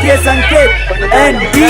DJ संकेत N D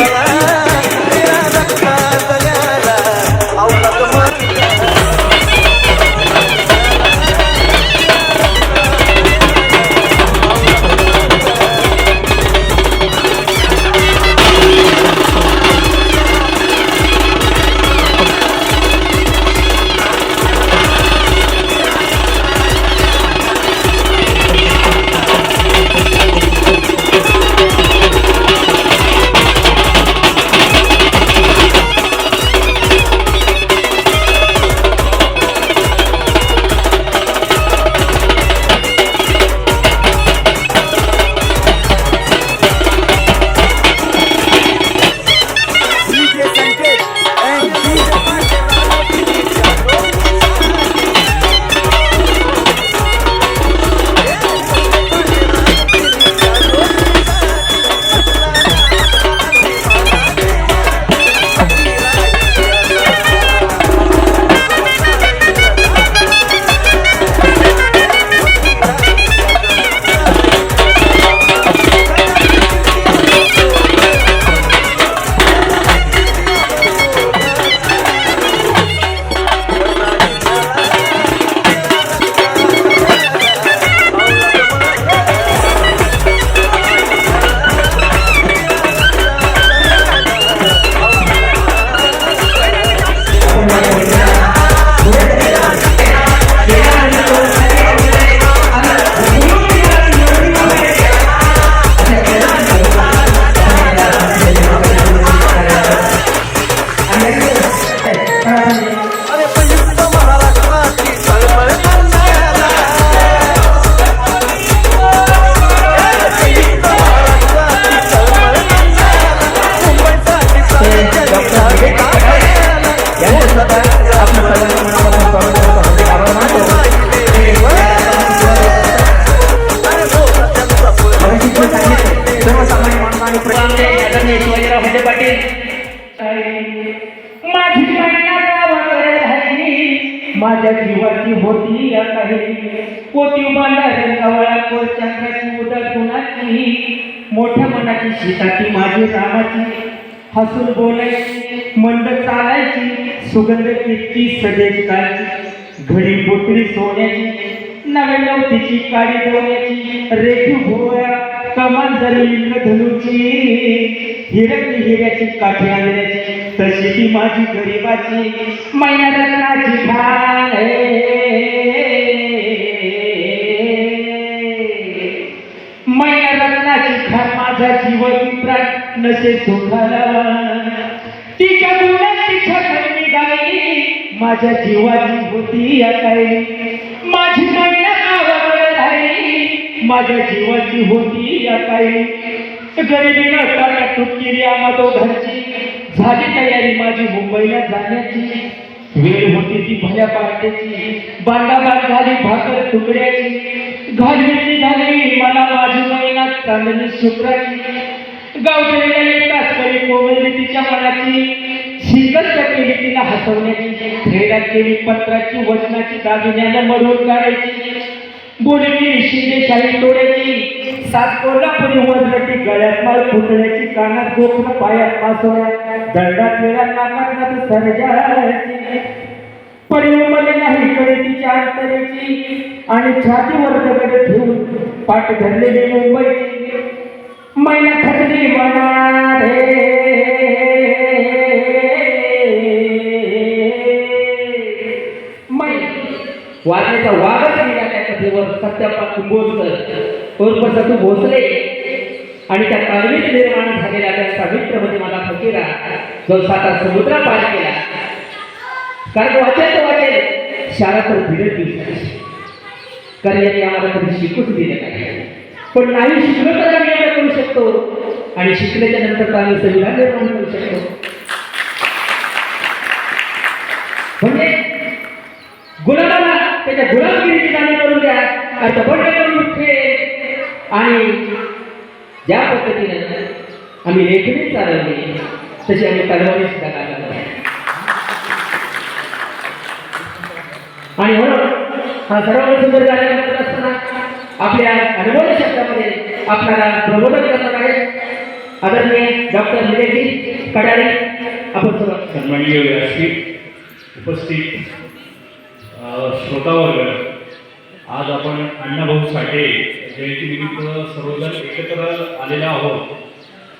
माझ्या जीवाची होती या काही पोटी बांधारी कवळा कोर चंद्राची उदर कुणाची मोठ्या मनाची शेताची माझी रामाची. हसून बोलायची मंद चालायची सुगंध किती सदेश काळची घडी बोटली सोन्याची नव्या नवतीची काळी डोळ्याची रेखू भोया कमान जरी धनुची? हिरकली हिऱ्याची काठी आंधळ्याची तशी ती माझी गरिबाची मैया रत्नाची खाण मैया रत्नाची खाण माझा जीव प्राण नसे सुखाला. तिच्या गुणाची छकड निघाली माझ्या जीवाची होती या काही माझी मैना माझ्या जीवाची होती या काही गरिबी नसताना टुटकिरी आम्हा दोघांची झाली तयारी माझी मुंबईला जाण्याची. वेळ होती ती भल्या पार्टीची बांडाबाद झाली भाकर तुकड्याची. घालविली झाली मला माझी महिना चांदणी शुक्राची गावकरीला येताच करी कोवळली तिच्या मनाची. शिकस्त केली तिला हसवण्याची. खेळात केली पत्राची वचनाची दागिन्याला मडवून काढायची. बुडली शिंदे शाही डोळ्याची सात कोल्हापुरी वजरटी गळ्यात माल फुटण्याची कानात गोखर पायात मासोळ्या दंडात वेळा नाकात नात सर्जाची परिमले नाही कडे तिच्या अंतरेची. आणि छातीवर दगड ठेवून पाठ धरलेली मुंबईची. मैना खचली मना. वारण्याचा वागच गेला त्या कथेवर सत्यापा कुंभोजकर उर्फ सतू भोसले आणि त्या तालमीत निर्माण झालेल्या त्यांचा मित्र म्हणजे मला फकीरा जो साता समुद्रा पार केला. कारण वाचेल तर वाचेल शाळा तर भिडत दिवसाची कारण यांनी आम्हाला कधी शिकूच दिलं नाही. पण नाही शिकलो तर आम्ही एवढं करू शकतो. आणि शिकल्याच्या नंतर तर आम्ही संविधान निर्माण करू शकतो. म्हणजे गुलाबाला त्याच्या गुलाब आणि ज्या पद्धतीने आम्ही लेखणी चालवली तशी आम्ही तलवारी सुद्धा काढला आणि म्हणून हा सर्व सुंदर गाणं करत असताना आपल्या अनुभव शब्दामध्ये आपल्याला प्रबोधन करणार आहे. आदरणीय डॉक्टर निलेशजी कडारे आपण सर्व सन्माननीय व्यासपीठ उपस्थित श्रोतावर्ग आज आपण अण्णाभाऊ साठे जयंतीनिमित्त सर्वजण एकत्र आलेले आहोत.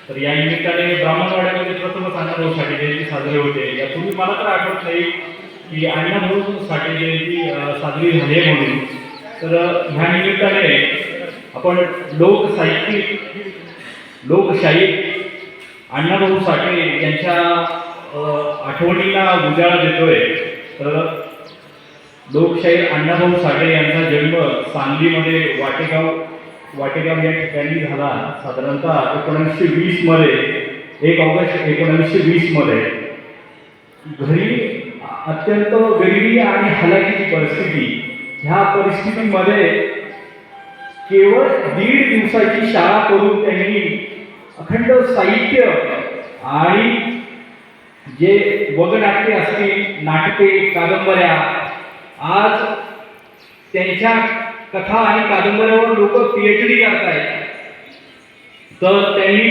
तर या निमित्ताने ब्राह्मणवाड्यामध्ये प्रथमच अण्णाभाऊ साठे जयंती साजरी होते. यापूर्वी मला तर आठवत नाही की अण्णाभाऊ साठे जयंती साजरी झाली आहे म्हणून. तर ह्या निमित्ताने आपण लोकसाहित्यिक लोकशाही अण्णाभाऊ साठे यांच्या आठवणीला उजाळा देतोय तर लोकशाहीर अण्णाभाऊ साठे यांचा जन्म सांगलीमध्ये वाटेगाव वाटेगाव या ठिकाणी झाला. साधारणतः एकोणीसशे वीसमध्ये एक ऑगस्ट एकोणीसशे वीसमध्ये. घरी अत्यंत गरिबी आणि हलाखीची परिस्थिती. ह्या परिस्थितीमध्ये केवळ दीड दिवसाची शाळा करून त्यांनी अखंड साहित्य आणि जे वगनाट्य असतील नाटके कादंबऱ्या आज त्यांच्या कथा आणि कादंबऱ्यावर लोक पीएचडी करतायत. तर त्यांनी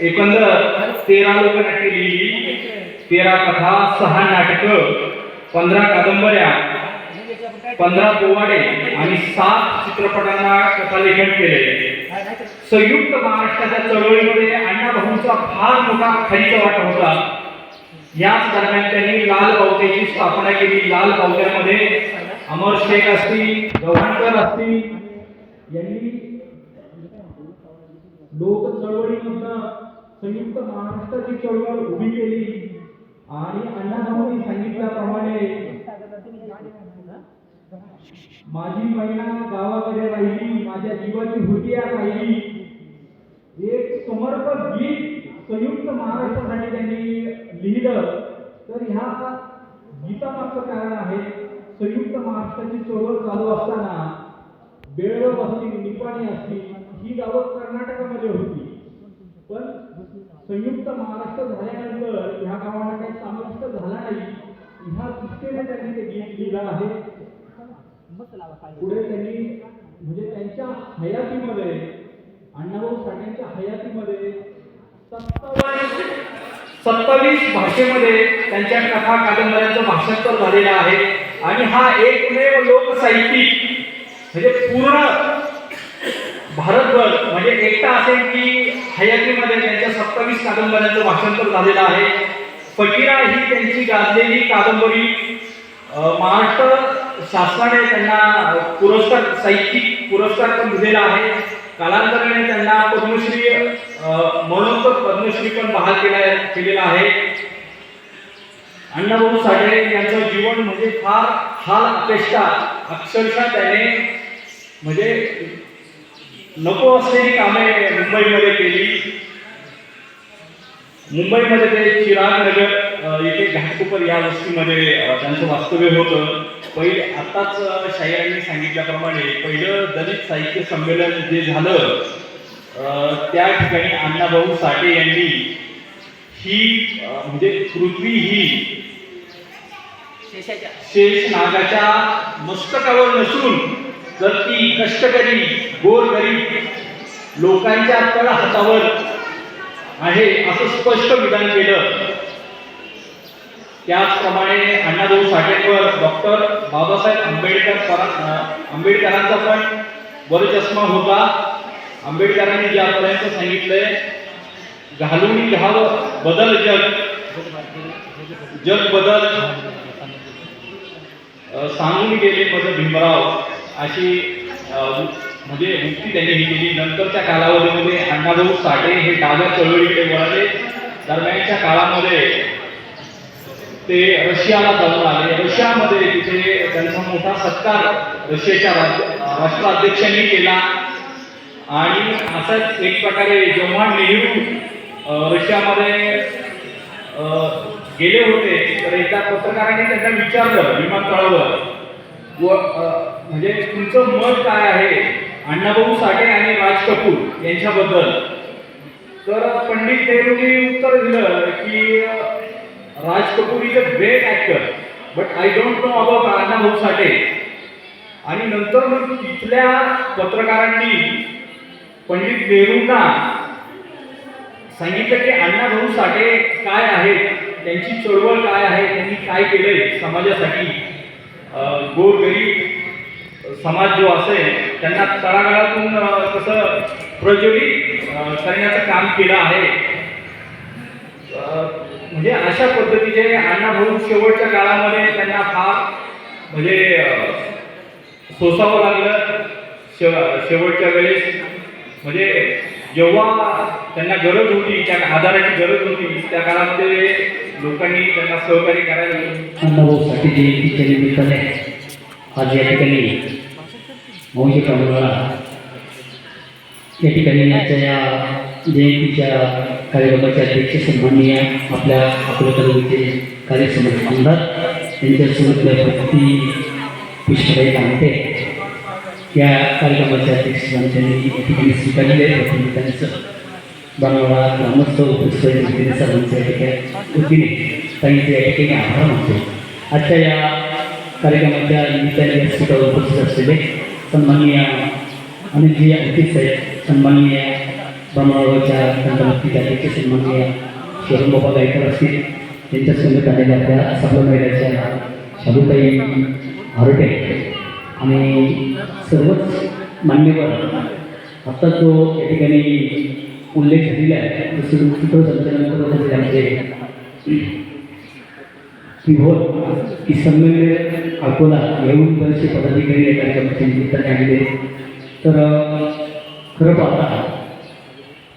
एकंदर तेरा लोकनाट्ये लिहिली. तेरा कथा सहा नाटकं पंधरा कादंबऱ्या पंधरा पोवाडे आणि सात चित्रपटांना कथालेखन केले. संयुक्त महाराष्ट्राच्या चळवळीमध्ये अण्णाभाऊंचा फार मोठा खरीचा वाटा होता. याच दरम्यान त्यांनी लाल बावट्याची स्थापना केली. लाल बावट्यामध्ये अमर शेख असतील, गव्हाणकर असतील, यांनी लोक चळवळीमधनं संयुक्त महाराष्ट्राची चळवळ उभी केली. आणि अण्णाभाऊंनी सांगितल्याप्रमाणे माझी महिना गावाकडे राहिली, माझ्या जीवाची राहिली. एक समर्पक गीत संयुक्त महाराष्ट्रासाठी त्यांनी लिहिलं. तर ह्या गीतामागचं कारण आहे संयुक्त महाराष्ट्राची चळवळ चालू असताना बेळगाव असतील निपाणी असतील ही गावं कर्नाटकामध्ये होती. पण संयुक्त महाराष्ट्र झाल्यानंतर ह्या गावांना काही समाविष्ट झाला नाही. ह्या दृष्टीने त्यांनी ते गीत लिहिलं आहे. पुढे त्यांनी म्हणजे त्यांच्या हयातीमध्ये अण्णाभाऊ साठेंच्या हयातीमध्ये सत्तावीस भाषेमध्ये त्यांच्या कथा कादंबऱ्यांचं भाषांतर झालेलं आहे. आणि हा एकमेव लोकसाहित्यिक म्हणजे पूर्ण भारतभर म्हणजे एकटा असेल की हयातीमध्ये त्यांच्या सत्तावीस कादंबऱ्यांचं भाषांतर झालेलं आहे. फकीरा ही त्यांची गाजलेली कादंबरी महाराष्ट्र शासनाने त्यांना पुरस्कार साहित्यिक पुरस्कार पण दिलेला आहे. कालांतराने त्यांना पद्मश्री म्हणून तर पद्मश्री पण बहाल केला केलेला आहे. अण्णाभाऊ साठे यांचं जीवन म्हणजे फार हाल अपेक्षा. अक्षरशः त्याने म्हणजे नको असलेली कामे मुंबईमध्ये केली. मुंबईमध्ये ते चिराग नगर येथे घाटकोपर या वस्तीमध्ये त्यांचं वास्तव्य होतं. पहिले आत्ताच अ, शाहिरांनी सांगितल्याप्रमाणे पहिलं दलित साहित्य संमेलन जे झालं त्या ठिकाणी अण्णाभाऊ साठे यांनी ही म्हणजे पृथ्वी ही शेष नागाच्या मस्तकावर नसून तर ती कष्टकरी गोरगरीब लोकांच्या तळ हातावर आहे असं स्पष्ट विधान केलं. त्याचप्रमाणे अण्णाभाऊ साठेंवर डॉक्टर बाबासाहेब आंबेडकर आंबेडकरांचा पण वरचष्मा होता. आंबेडकरांनी ज्यापर्यंत सांगितलंय घालून घ्यावं बदल जग. जग बदल. सांगून गेले मग भीमराव. अशी म्हणजे मुक्ती त्यांनी ही केली. नंतरच्या कालावधीमध्ये अण्णाभाऊ साठे हे डाव्या चळवळीकडे वळाले. दरम्यानच्या काळामध्ये ते रशियाला जाऊन आले. रशियामध्ये तिथे त्यांचा मोठा सत्कार रशियाच्या राष्ट्राध्यक्षांनी केला. आणि असंच एक प्रकारे जेव्हा नेहरू रशियामध्ये गेले होते. तर एका पत्रकाराने त्यांना विचारलं विमानतळावर व म्हणजे तुमचं मत काय आहे? अण्णाभाऊ साठे आणि राज कपूर यांच्याबद्दल? तर पंडित नेहरूंनी उत्तर दिलं की Raj Kapoor is a great actor but I don't know about Bhau Sathe आणि नंतर मग तिथल्या पत्रकारांनी पंडित नेहरूंना सांगितलं की अण्णा भाऊ साठे काय आहेत? त्यांची चळवळ काय आहे? त्यांनी काय केलंय समाजासाठी? गोरगरीब समाज जो असेल त्यांना तळागाळातून कसं प्रज्वलित करण्याचं काम केलं आहे. म्हणजे अशा पद्धतीचे अण्णा भाऊ शेवटच्या काळामध्ये त्यांना फार म्हणजे सोसावं लागलं. शेव शेवटच्या वेळेस म्हणजे जेव्हा त्यांना गरज होती त्या आधाराची गरज होती त्या काळामध्ये लोकांनी त्यांना सहकार्य करायला अण्णाभाऊसाठी जयंतीच्या निमित्ताने आज या ठिकाणी मौजी कामगारा या ठिकाणी आजच्या या जयंतीच्या कार्यक्रमाचे अध्यक्ष सन्माननीय आपल्या अकोला तालुक्याचे कार्यसमिती आमदार यांच्यासोबत प्रति पुष्पराई कामते या कार्यक्रमाचे अध्यक्ष त्यांनी ठिकाणी स्वीकारले त्यांचं बांगला ग्रामस्थ उपस्थित असलेले सर्वांच्या ठिकाणी वतीने त्यांचे या ठिकाणी आभार मानतो. आजच्या या कार्यक्रमाच्या निमित्ताने व्यासपीठावर उपस्थित असलेले सन्माननीय अनिलजी अंकित साहेब सन्माननीय ब्रह्मगावच्या संतमुक्तीचे अध्यक्ष सन्माननीय शरणबाबा गायकर असतील त्यांच्या संगत आलेल्या त्या सभा महिलाच्या शालूताई आरोटे. आणि सर्वच मान्यवर आत्ता जो या ठिकाणी उल्लेख झालेला आहे तो सूत्र सूत्रसंचालन करत असलेले आमचे किभोर की संमेलन अकोला येऊन बरेचसे पदाधिकारी या कार्यक्रमाच्या निमित्ताने आलेले तर खरं पाहता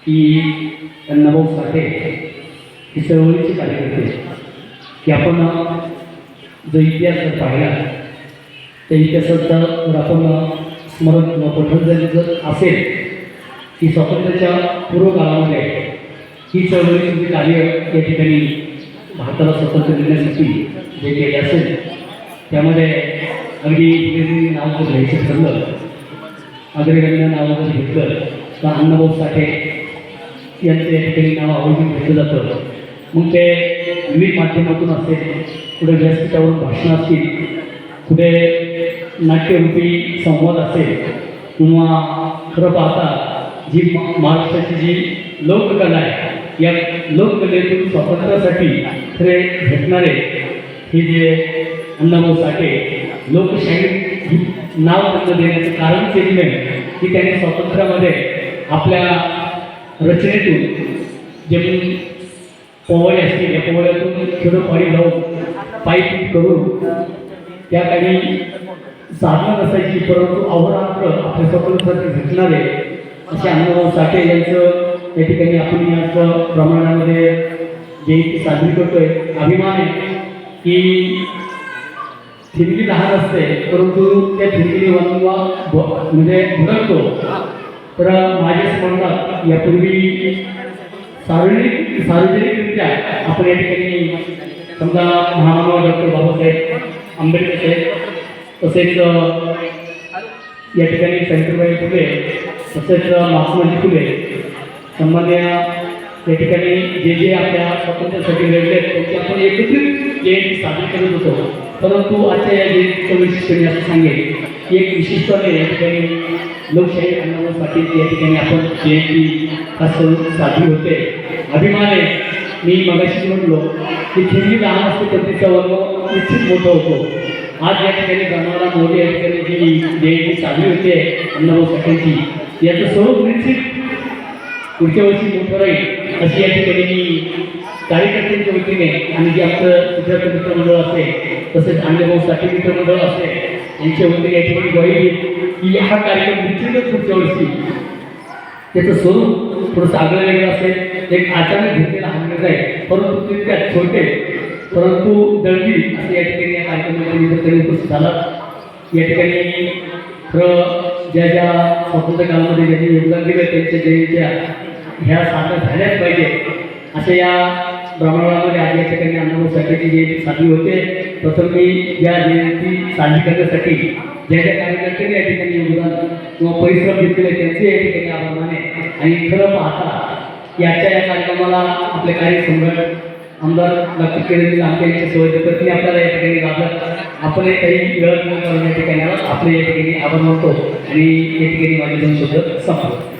की अण्णाभाऊ साठे ही चळवळीचे कार्यकर्ते की आपण जो इतिहास जर पाहिला त्या इतिहासाचा जर आपण स्मरण किंवा पठण जर जर असेल की स्वातंत्र्याच्या पूर्वकाळामध्ये ही चळवळी कार्य या ठिकाणी भारताला स्वतंत्र देण्यासाठी जे केले असेल त्यामध्ये अगदी नाव जर घ्यायचं ठरलं अग्रगण्य नाव जर घेतलं तर अण्णाभाऊ साठे यांचं या ठिकाणी नाव आवर्जून घेतलं जातं मग ते विविध माध्यमातून असेल कुठे व्यासपीठावर भाषणं असतील कुठे नाट्यरूपी संवाद असेल किंवा खरं पाहता जी म- महाराष्ट्राची जी लोककला आहे या लोककलेतून स्वातंत्र्यासाठी खरे भेटणारे हे जे अण्णाभाऊ साठे लोकशाही नाव त्यांना देण्याचं कारण एक नाही की त्यांनी स्वातंत्र्यामध्ये आपल्या रचनेतून जे पोवळे असतील या पोवळ्यातून पाणी जाऊन पाईप करून त्या काही साधनं नसायची परंतु अहोरात्र आपल्या स्वतंत्रसाठी झटणारे असे अण्णाभाऊ साठे यांचं या ठिकाणी आपण याच प्रमाणामध्ये जे साजरी करतोय अभिमान आहे की ठिणगी लहान असते परंतु त्या ठिणगीने वनवा म्हणजे भडकतो तर माझ्या स्मरणात यापूर्वी सार्वजनिक सार्वजनिकरित्या आपण या ठिकाणी समजा महामानव डॉक्टर बाबासाहेब आंबेडकर साहेब तसेच या ठिकाणी सावित्रीबाई फुले तसेच महात्माजी फुले सन्मान्य त्या ठिकाणी जे जे आपल्या स्वातंत्र्यासाठी लढले त्यांची आपण एकत्रित जयंती साजरी करत होतो. परंतु आजच्या या जयंतीचं वैशिष्ट्य मी असं सांगेन की एक विशिष्टपणे या ठिकाणी लोकशाही अण्णाभाऊसाठी या ठिकाणी आपण जयंती असं साजरी होते. अभिमान आहे. मी मगाशी म्हटलो की ठेवी लहान असते तर तिचा वर्ग निश्चित मोठं होतो. आज या ठिकाणी गणवाला मोदी या ठिकाणी जी जयंती साजरी होते अण्णाभाऊ साठेंची याचं स्वरूप निश्चित पुढच्या वर्षी मोठं राहील अशी या ठिकाणी मी कार्यकर्त्यांच्या वतीने आणि जे आमचं चित्रपट मित्रमंडळ असेल तसेच अण्णाभाऊ साठी मित्रमंडळ असेल यांच्या वतीने या ठिकाणी ग्वाही की हा कार्यक्रम निश्चितच पुढच्या वर्षी त्याचं स्वरूप थोडंसं आगळं वेगळं असेल. एक अचानक घेतलेला हंगत आहे. परंतु तितक्यात छोटे परंतु दळवी असे या ठिकाणी या कार्यक्रमाच्या उपस्थित झाला. या ठिकाणी खरं ज्या ज्या स्वातंत्र्य काळामध्ये ज्यांनी योगदान दिलं त्यांच्या जयंत्या ह्या साधं झाल्याच पाहिजे. अशा या ब्राह्मणामध्ये आज या ठिकाणी अण्णाभाऊ साठेची जयंती साजरी होते प्रथम मी या जयंती साजरी करण्यासाठी ज्या ज्या कार्यकर्त्यांनी या ठिकाणी योगदान किंवा परिश्रम घेतलेले त्यांचे या ठिकाणी आभार माने. आणि खरं पाहता याच्या या कार्यक्रमाला आपले कार्यसंघट आमदार डॉक्टर किरण आमच्या यांच्या सोबत पत्नी आपल्याला या ठिकाणी गाजत आपण काही वेळ या ठिकाणी आपले या ठिकाणी आभार मानतो. आणि या ठिकाणी माझे दोन शब्द संपतो